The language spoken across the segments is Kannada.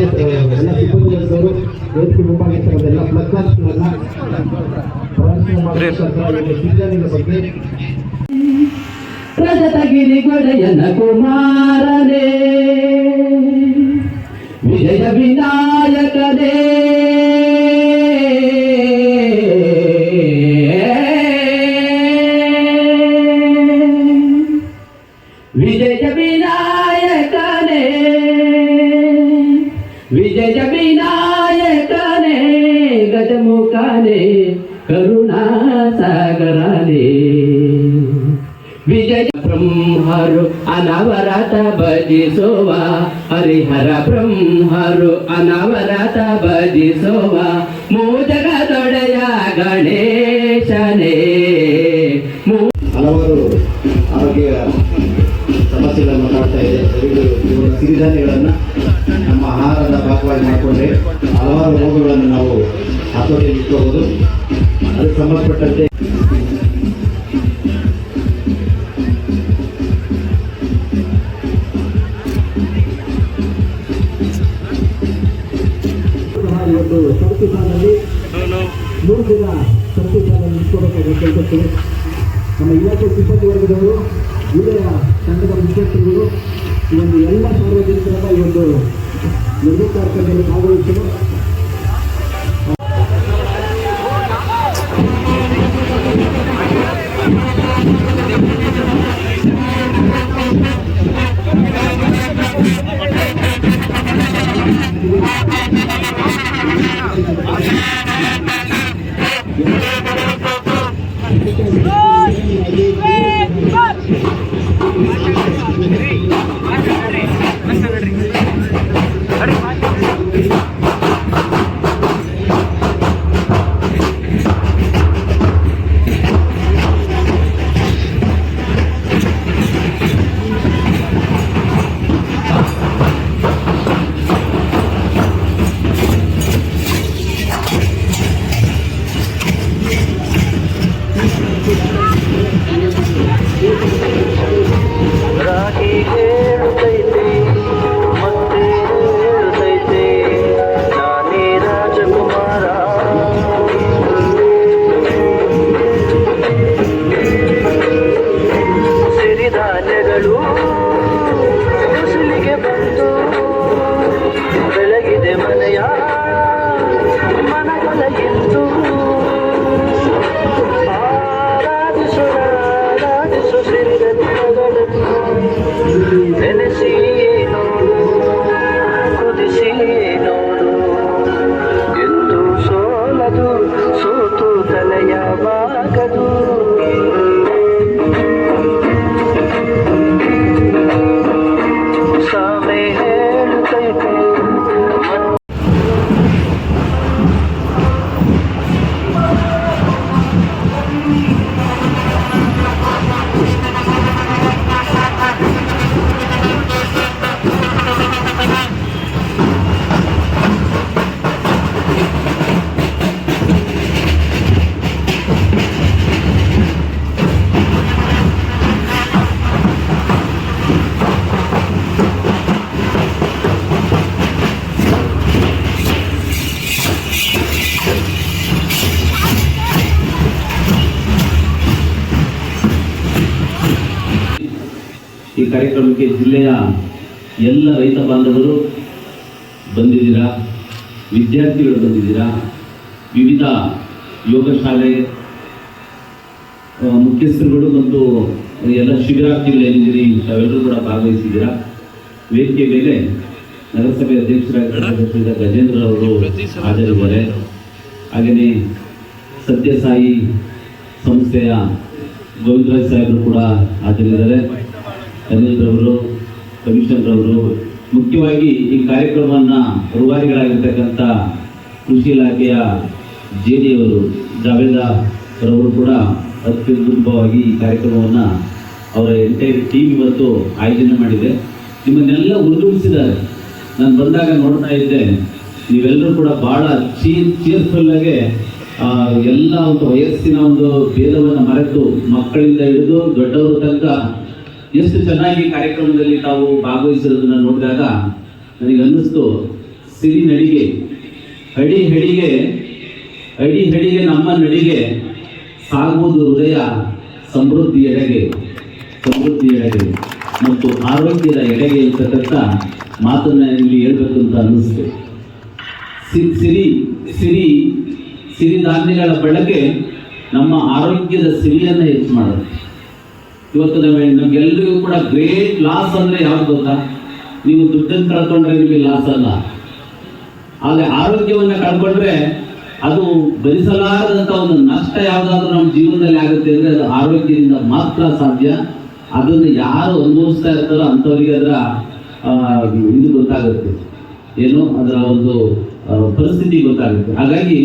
ಎಲ್ಲ ಸಿಬ್ಬಂದಿ ವರ್ಗದವರು ವೇದಿಕೆ ಮುಂಭಾಗಿರ್ತಕ್ಕಂಥ ಎಲ್ಲ ಪ್ಲಗ್ಗಾರ್ಸ್ಗಳನ್ನ ಪ್ರದರ್ಶನ ಮಾಡತಕ್ಕಂಥ ಈ ಸಿದ್ಧತೆಗಳ ಬಗ್ಗೆ ರಜತಗಿರಿ ಗೊಡೆಯನ ಕುಮಾರನೇ ವಿಜಯ ವಿನಾಯಕನೇ ವಿಜಯ ಬ್ರಹ್ಮರು ಅನವರತ ಭಜಿಸುವ. ಹರಿಹರ ಬ್ರಹ್ಮರು ಅನವರತ ಭಜಿಸುವ. ಮೂಜಗದೊಡೆಯ ಗಣೇಶನೇ. ಹಲವಾರು ಆರೋಗ್ಯ ಸಮಸ್ಯೆಗಳನ್ನು ಕಾಡ್ತಾ ಇದೆ. ಸಿರಿಧಾನ್ಯಗಳನ್ನು ನಮ್ಮ ಆಹಾರದ ಭಾಗವಾಗಿ ಮಾಡಿಕೊಂಡ್ರೆ ಹಲವಾರು ರೋಗಗಳನ್ನು ನಾವು ಹತೋಟಿಯಲ್ಲಿ ಇಟ್ಕೋಬಹುದು ಅದಕ್ಕೆ ಸಂಬಂಧಪಟ್ಟಂತೆ ಈ ಒಂದು ಸರಕು ಮೂರು ದಿನ ಸರಕು ಸಾಲ ನಿಂತ್ಕೋಬೇಕಾಗಿ ಕೇಳ್ಕೊಳ್ತೀವಿ ನಮ್ಮ ಇಲಾಖೆ ಸಿಬ್ಬಂದಿ ವರ್ಗದವರು ವಿವಿಧ ತಂಡದ ವಿದ್ಯಾರ್ಥಿಗಳು ಈ ಒಂದು ಎಲ್ಲ ಸಾರ್ವಜನಿಕರನ್ನ ಈ ಒಂದು ನಿರ್ಮಿತ ಕಾರ್ಯಕ್ರಮದಲ್ಲಿ ಭಾಗವಹಿಸಲು ಕಾರ್ಯಕ್ರಮಕ್ಕೆ ಜಿಲ್ಲೆಯ ಎಲ್ಲ ರೈತ ಬಾಂಧವರು ಬಂದಿದ್ದೀರಾ? ವಿದ್ಯಾರ್ಥಿಗಳು ಬಂದಿದ್ದೀರಾ? ವಿವಿಧ ಯೋಗ ಶಾಲೆ ಮುಖ್ಯಸ್ಥರುಗಳು ಮತ್ತು ಎಲ್ಲ ಶಿಬಿರಾರ್ಥಿಗಳು ಏನಿದ್ದೀರಿ, ತಾವೆಲ್ಲರೂ ಕೂಡ ಭಾಗವಹಿಸಿದ್ದೀರಾ? ವೇದಿಕೆ ಮೇಲೆ ನಗರಸಭೆ ಅಧ್ಯಕ್ಷರಾಗಿರ್ತಕ್ಕಂಥ ಗಜೇಂದ್ರ ಅವರು ಹಾಜರಿದ್ದಾರೆ. ಹಾಗೆಯೇ ಸತ್ಯಸಾಯಿ ಸಂಸ್ಥೆಯ ಗೋವಿಂದರಾಜ್ ಸಾಹೇಬರು ಕೂಡ ಹಾಜರಿದ್ದಾರೆ. ಅನಿಲ್ ರವರು ಕಮಿಷನರ್ ಅವರು ಮುಖ್ಯವಾಗಿ ಈ ಕಾರ್ಯಕ್ರಮವನ್ನು ರೂವಾರಿಗಳಾಗಿರ್ತಕ್ಕಂಥ ಕೃಷಿ ಇಲಾಖೆಯ ಜೆ ಡಿ ಅವರು ಜಾವೇದ ರವರು ಕೂಡ ಅತ್ಯದ್ಭುತವಾಗಿ ಈ ಕಾರ್ಯಕ್ರಮವನ್ನು ಅವರ ಎಂಟೈರ್ ಟೀಮ್ ಇವತ್ತು ಆಯೋಜನೆ ಮಾಡಿದೆ. ನಿಮ್ಮನ್ನೆಲ್ಲ ಉರುಳಿಸಿದ್ದಾರೆ ನಾನು ಬಂದಾಗ ನೋಡ್ತಾ ಇದ್ದೆ, ನೀವೆಲ್ಲರೂ ಕೂಡ ಭಾಳ ಚೀರ್ ಚೀರ್ಫುಲ್ಲಾಗೆ ಎಲ್ಲ ಒಂದು ವಯಸ್ಸಿನ ಒಂದು ಭೇದವನ್ನು ಮರೆತು ಮಕ್ಕಳಿಂದ ಹಿಡಿದು ದೊಡ್ಡವರ ತನಕ ಎಷ್ಟು ಚೆನ್ನಾಗಿ ಕಾರ್ಯಕ್ರಮದಲ್ಲಿ ತಾವು ಭಾಗವಹಿಸಿರೋದನ್ನ ನೋಡಿದಾಗ ನನಗೆ ಅನ್ನಿಸ್ತು ಸಿರಿ ನಡಿಗೆ ಅಡಿ ಹಡಿಗೆ ಅಡಿ ಹಡಿಗೆ ನಮ್ಮ ನಡಿಗೆ ಸಾಗುವುದು ಹೃದಯ ಸಮೃದ್ಧಿ ಎಡೆಗೆ ಸಮೃದ್ಧಿ ಎಡೆಗೆ ಮತ್ತು ಆರೋಗ್ಯದ ಎಡೆಗೆ ಇರ್ತಕ್ಕಂಥ ಮಾತನ್ನ ಇಲ್ಲಿ ಹೇಳ್ಬೇಕು ಅಂತ ಅನ್ನಿಸ್ತು. ಸಿ- ಸಿರಿ ಸಿರಿ ಸಿರಿಧಾನ್ಯಗಳ ಬಳಕೆ ನಮ್ಮ ಆರೋಗ್ಯದ ಸಿರಿಯನ್ನು ಹೆಚ್ಚು ಮಾಡುತ್ತೆ. ಇವತ್ತು ನಮಗೆ ನಮ್ಗೆಲ್ರಿಗೂ ಕೂಡ ಗ್ರೇಟ್ ಲಾಸ್ ಅಂದ್ರೆ ಯಾವ್ದು ಗೊತ್ತಾ? ನೀವು ದುಡ್ಡನ್ನು ಕಳ್ಕೊಂಡ್ರೆ ನಿಮಗೆ ಲಾಸ್ ಅಲ್ಲ. ಆದ್ರೆ ಆರೋಗ್ಯವನ್ನ ಕಳ್ಕೊಂಡ್ರೆ ಅದು ಭರಿಸಲಾರದಂಥ ಒಂದು ನಷ್ಟ ಯಾವುದಾದ್ರೂ ನಮ್ಮ ಜೀವನದಲ್ಲಿ ಆಗುತ್ತೆ ಅಂದ್ರೆ ಅದು ಆರೋಗ್ಯದಿಂದ ಮಾತ್ರ ಸಾಧ್ಯ. ಅದನ್ನು ಯಾರು ಅನುಭವಿಸ್ತಾ ಇರ್ತಾರೋ ಅಂಥವ್ರಿಗೆ ಅದರ ಇದು ಗೊತ್ತಾಗುತ್ತೆ. ಏನು ಅದರ ಒಂದು ಪರಿಸ್ಥಿತಿ ಗೊತ್ತಾಗುತ್ತೆ. ಹಾಗಾಗಿ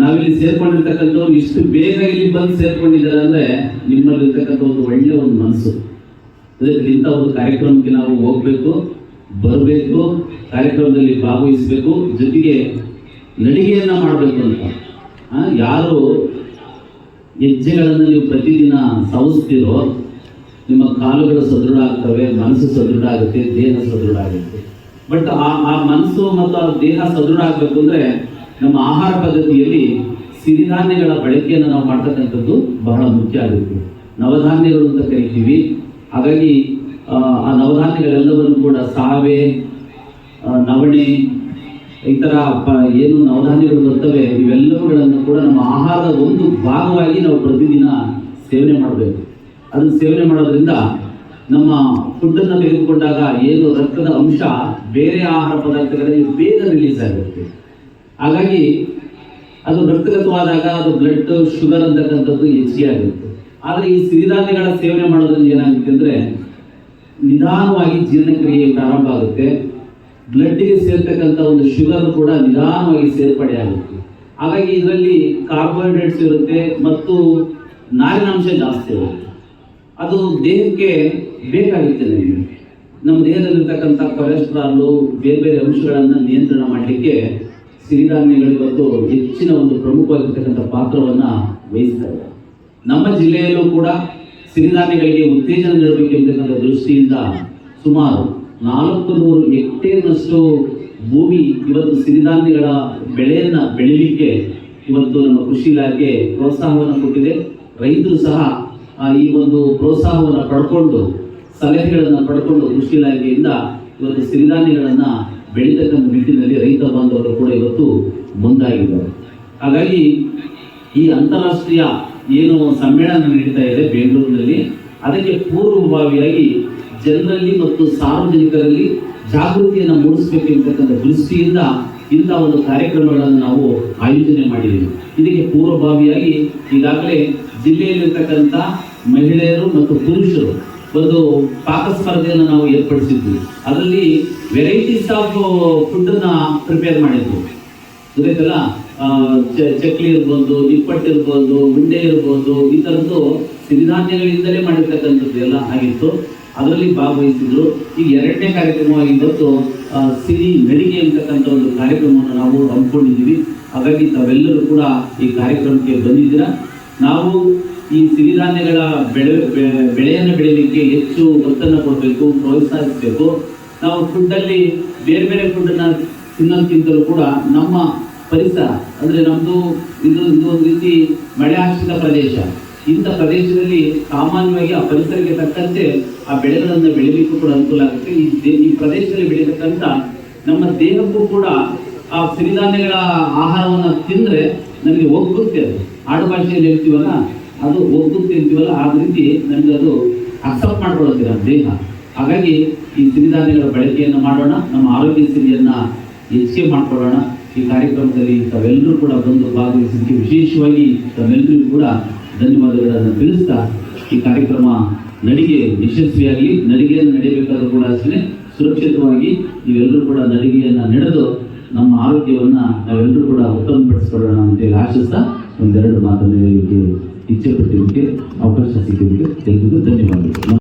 ನಾವಿಲ್ಲಿ ಸೇರ್ಕೊಂಡಿರ್ತಕ್ಕಂಥವ್ರು ಇಷ್ಟು ಬೇಗ ಇಲ್ಲಿ ಬಂದು ಸೇರ್ಕೊಂಡಿದ್ದಾರೆ ಅಂದ್ರೆ ನಿಮ್ಮಲ್ಲಿರ್ತಕ್ಕಂಥ ಒಂದು ಒಳ್ಳೆ ಒಂದು ಮನಸ್ಸು. ಅದಕ್ಕೆ ಇಂಥ ಒಂದು ಕಾರ್ಯಕ್ರಮಕ್ಕೆ ನಾವು ಹೋಗ್ಬೇಕು, ಬರಬೇಕು, ಕಾರ್ಯಕ್ರಮದಲ್ಲಿ ಭಾಗವಹಿಸಬೇಕು, ಜೊತೆಗೆ ನಡಿಗೆಯನ್ನ ಮಾಡಬೇಕು ಅಂತ. ಯಾರು ಹೆಜ್ಜೆಗಳನ್ನು ನೀವು ಪ್ರತಿದಿನ ಸವಿಸ್ತೀರೋ, ನಿಮ್ಮ ಕಾಲುಗಳು ಸದೃಢ ಆಗ್ತವೆ ಮನಸ್ಸು ಸದೃಢ ಆಗುತ್ತೆ ದೇಹ ಸದೃಢ ಆಗುತ್ತೆ ಬಟ್ ಆ ಆ ಮನಸ್ಸು ಮತ್ತು ಆ ದೇಹ ಸದೃಢ ಆಗಬೇಕು ಅಂದ್ರೆ ನಮ್ಮ ಆಹಾರ ಪದ್ಧತಿಯಲ್ಲಿ ಸಿರಿಧಾನ್ಯಗಳ ಬಳಕೆಯನ್ನು ನಾವು ಮಾಡ್ತಕ್ಕಂಥದ್ದು ಬಹಳ ಮುಖ್ಯ ಆಗುತ್ತೆ ನವಧಾನ್ಯಗಳು ಅಂತ ಕರಿತೀವಿ. ಹಾಗಾಗಿ ಆ, ನವಧಾನ್ಯಗಳೆಲ್ಲವನ್ನು ಕೂಡ ಸಾವೆ ನವಣೆ ಈ ಪ- ಏನು ನವಧಾನ್ಯಗಳು ಬರ್ತವೆ ಇವೆಲ್ಲವುಗಳನ್ನು ಕೂಡ ನಮ್ಮ ಆಹಾರದ ಒಂದು ಭಾಗವಾಗಿ ನಾವು ಪ್ರತಿದಿನ ಸೇವನೆ ಮಾಡಬೇಕು. ಅದನ್ನು ಸೇವನೆ ಮಾಡೋದ್ರಿಂದ ನಮ್ಮ ಫುಡ್ಡನ್ನು ತೆಗೆದುಕೊಂಡಾಗ ಏನು ರಕ್ತದ ಅಂಶ ಬೇರೆ ಆಹಾರ ಪದಾರ್ಥಗಳಲ್ಲಿ ಬೇಗ ರಿಲೀಸ್ ಆಗುತ್ತೆ. ಹಾಗಾಗಿ ಅದು ರಕ್ತಗತವಾದಾಗ ಅದು ಬ್ಲಡ್ ಶುಗರ್ ಅಂತಕ್ಕಂಥದ್ದು ಹೆಚ್ಚಿಗೆ ಆಗುತ್ತೆ. ಆದರೆ ಈ ಸಿರಿಧಾನ್ಯಗಳ ಸೇವನೆ ಮಾಡೋದ್ರಿಂದ ಏನಾಗುತ್ತೆ ಅಂದರೆ ನಿಧಾನವಾಗಿ ಜೀರ್ಣಕ್ರಿಯೆ ಪ್ರಾರಂಭ ಆಗುತ್ತೆ. ಬ್ಲಡ್ಗೆ ಸೇರ್ತಕ್ಕಂಥ ಒಂದು ಶುಗರ್ ಕೂಡ ನಿಧಾನವಾಗಿ ಸೇರ್ಪಡೆ ಆಗುತ್ತೆ. ಹಾಗಾಗಿ ಇದರಲ್ಲಿ ಕಾರ್ಬೋಹೈಡ್ರೇಟ್ಸ್ ಇರುತ್ತೆ ಮತ್ತು ನಾರಿನಾಂಶ ಜಾಸ್ತಿ ಇರುತ್ತೆ. ಅದು ದೇಹಕ್ಕೆ ಬೇಕಾಗುತ್ತೆ ನಮಗೆ. ನಮ್ಮ ದೇಹದಲ್ಲಿರ್ತಕ್ಕಂಥ ಕೊಲೆಸ್ಟ್ರಾಲು ಬೇರೆ ಬೇರೆ ಅಂಶಗಳನ್ನು ನಿಯಂತ್ರಣ ಮಾಡಲಿಕ್ಕೆ ಸಿರಿಧಾನ್ಯಗಳು ಇವತ್ತು ಹೆಚ್ಚಿನ ಒಂದು ಪ್ರಮುಖವಾಗಿರ್ತಕ್ಕಂಥ ಪಾತ್ರವನ್ನ ವಹಿಸ್ತವೆ. ನಮ್ಮ ಜಿಲ್ಲೆಯಲ್ಲೂ ಕೂಡ ಸಿರಿಧಾನ್ಯಗಳಿಗೆ ಉತ್ತೇಜನ ನೀಡಬೇಕು ಎಂಬತಕ್ಕಂಥ ದೃಷ್ಟಿಯಿಂದ ಸುಮಾರು ನಾಲ್ಕು ನೂರು ಹೆಕ್ಟೇರ್ನಷ್ಟು ಭೂಮಿ ಇವತ್ತು ಸಿರಿಧಾನ್ಯಗಳ ಬೆಳೆಯನ್ನ ಬೆಳೀಲಿಕ್ಕೆ ಇವತ್ತು ನಮ್ಮ ಕೃಷಿ ಇಲಾಖೆ ಪ್ರೋತ್ಸಾಹವನ್ನು ಕೊಟ್ಟಿದೆ. ರೈತರು ಸಹ ಈ ಒಂದು ಪ್ರೋತ್ಸಾಹವನ್ನು ಪಡ್ಕೊಂಡು, ಸಲಹೆಗಳನ್ನು ಪಡ್ಕೊಂಡು ಕೃಷಿ ಇಲಾಖೆಯಿಂದ ಇವತ್ತು ಸಿರಿಧಾನ್ಯಗಳನ್ನ ಬೆಳೀತಕ್ಕಂಥ ನಿಟ್ಟಿನಲ್ಲಿ ರೈತ ಬಾಂಧವರು ಕೂಡ ಇವತ್ತು ಮುಂದಾಗಿದ್ದಾರೆ. ಹಾಗಾಗಿ ಈ ಅಂತಾರಾಷ್ಟ್ರೀಯ ಏನು ಸಮ್ಮೇಳನ ನಡೀತಾ ಇದೆ ಬೆಂಗಳೂರಿನಲ್ಲಿ. ಅದಕ್ಕೆ ಪೂರ್ವಭಾವಿಯಾಗಿ ಜನರಲ್ಲಿ ಮತ್ತು ಸಾರ್ವಜನಿಕರಲ್ಲಿ ಜಾಗೃತಿಯನ್ನು ಮೂಡಿಸಬೇಕು ದೃಷ್ಟಿಯಿಂದ ಇಂಥ ಒಂದು ಕಾರ್ಯಕ್ರಮಗಳನ್ನು ನಾವು ಆಯೋಜನೆ ಮಾಡಿದ್ದೀವಿ. ಇದಕ್ಕೆ ಪೂರ್ವಭಾವಿಯಾಗಿ ಈಗಾಗಲೇ ಜಿಲ್ಲೆಯಲ್ಲಿರ್ತಕ್ಕಂಥ ಮಹಿಳೆಯರು ಮತ್ತು ಪುರುಷರು ಒಂದು ಪಾಕ ಸ್ಪರ್ಧೆಯನ್ನು ನಾವು ಏರ್ಪಡಿಸಿದ್ವಿ. ಅದರಲ್ಲಿ ವೆರೈಟೀಸ್ ಆಫ್ ಫುಡ್ ಅನ್ನ ಪ್ರಿಪೇರ್ ಮಾಡಿದ್ವಿ. ಗೊತ್ತಾಯ್ತಲ್ಲ? ಚಕ್ಲಿ ಇರ್ಬೋದು ನಿಪ್ಪಟ್ಟು ಇರ್ಬೋದು, ಉಂಡೆ ಇರ್ಬೋದು, ಈ ಥರದ್ದು ಸಿರಿಧಾನ್ಯಗಳಿಂದಲೇ ಮಾಡಿರ್ತಕ್ಕಂಥದ್ದು ಎಲ್ಲ ಆಗಿತ್ತು. ಅದರಲ್ಲಿ ಭಾಗವಹಿಸಿದ್ರು. ಈ ಎರಡನೇ ಕಾರ್ಯಕ್ರಮವಾಗಿ ಇವತ್ತು ಸಿರಿ ನಡಿಗೆ ಅಂತಕ್ಕಂಥ ಒಂದು ಕಾರ್ಯಕ್ರಮವನ್ನು ನಾವು ಹಮ್ಮಿಕೊಂಡಿದ್ದೀವಿ. ಹಾಗಾಗಿ ತಾವೆಲ್ಲರೂ ಕೂಡ ಈ ಕಾರ್ಯಕ್ರಮಕ್ಕೆ ಬಂದಿದ್ದೀರಾ. ನಾವು ಈ ಸಿರಿಧಾನ್ಯಗಳ ಬೆಳೆ ಬೆಳೆಯನ್ನು ಬೆಳೀಲಿಕ್ಕೆ ಹೆಚ್ಚು ಒತ್ತನ್ನು ಕೊಡಬೇಕು, ಪ್ರೋತ್ಸಾಹಿಸಬೇಕು. ನಾವು ಫುಡ್ಡಲ್ಲಿ ಬೇರೆ ಬೇರೆ ಫುಡ್ಡನ್ನು ತಿನ್ನೋದಕ್ಕಿಂತಲೂ ಕೂಡ ನಮ್ಮ ಪರಿಸರ, ಅಂದರೆ ನಮ್ಮದು ಇದು ಒಂದು ರೀತಿ ಮಳೆ ಆಶ್ರಿತ ಪ್ರದೇಶ. ಇಂಥ ಪ್ರದೇಶದಲ್ಲಿ ಸಾಮಾನ್ಯವಾಗಿ ಆ ಪರಿಸರಕ್ಕೆ ತಕ್ಕಂತೆ ಆ ಬೆಳೆಗಳನ್ನು ಬೆಳೀಲಿಕ್ಕೂ ಕೂಡ ಅನುಕೂಲ ಆಗುತ್ತೆ. ಈ ದೇ- ಈ ಪ್ರದೇಶದಲ್ಲಿ ಬೆಳೀತಕ್ಕಂಥ ನಮ್ಮ ದೇಹಕ್ಕೂ ಕೂಡ ಆ ಸಿರಿಧಾನ್ಯಗಳ ಆಹಾರವನ್ನು ತಿಂದರೆ ನಮಗೆ ಒಗ್ಗುತ್ತೆ ಅದು. ಆಡು ಹೇಳ್ತೀವಲ್ಲ ಅದು ಹೋಗುತ್ತೆ ಅಂತೀವಲ್ಲ, ಆ ರೀತಿ ನಮಗೆ ಅದು ಅಕ್ಸೆಪ್ಟ್ ಮಾಡ್ಕೊಳ್ಳುತ್ತೆ ನಮ್ಮ ದೇಹ. ಹಾಗಾಗಿ ಈ ಸಿರಿಧಾನ್ಯಗಳ ಬಳಕೆಯನ್ನು ಮಾಡೋಣ, ನಮ್ಮ ಆರೋಗ್ಯ ಸ್ಥಿತಿಯನ್ನು ಹೆಚ್ಚಿಗೆ ಮಾಡ್ಕೊಳ್ಳೋಣ. ಈ ಕಾರ್ಯಕ್ರಮದಲ್ಲಿ ತಾವೆಲ್ಲರೂ ಕೂಡ ಬಂದು ಭಾಗವಹಿಸಿದ್ದಕ್ಕೆ ವಿಶೇಷವಾಗಿ ತಾವೆಲ್ಲರಿಗೂ ಕೂಡ ಧನ್ಯವಾದಗಳನ್ನು ತಿಳಿಸ್ತಾ ಈ ಕಾರ್ಯಕ್ರಮ ನಡಿಗೆ ಯಶಸ್ವಿಯಾಗಲಿ. ನಡಿಗೆಯನ್ನು ನಡೆಯಬೇಕಾದ್ರೂ ಕೂಡ ಅಷ್ಟೇ ಸುರಕ್ಷಿತವಾಗಿ ನೀವೆಲ್ಲರೂ ಕೂಡ ನಡಿಗೆಯನ್ನು ನಡೆದು ನಮ್ಮ ಆರೋಗ್ಯವನ್ನು ನಾವೆಲ್ಲರೂ ಕೂಡ ಉತ್ತಮಪಡಿಸಿಕೊಳ್ಳೋಣ ಅಂತೇಳಿ ಆಶಿಸ್ತಾ ಒಂದೆರಡು ಮಾತನ್ನು ಇಚ್ಛೆ ಪಟ್ಟಿದ್ದಕ್ಕೆ ಅವಕಾಶ ಸಿಕ್ಕಿದ್ದಕ್ಕೆ ಎಲ್ರಿಗೂ ಧನ್ಯವಾದಗಳು.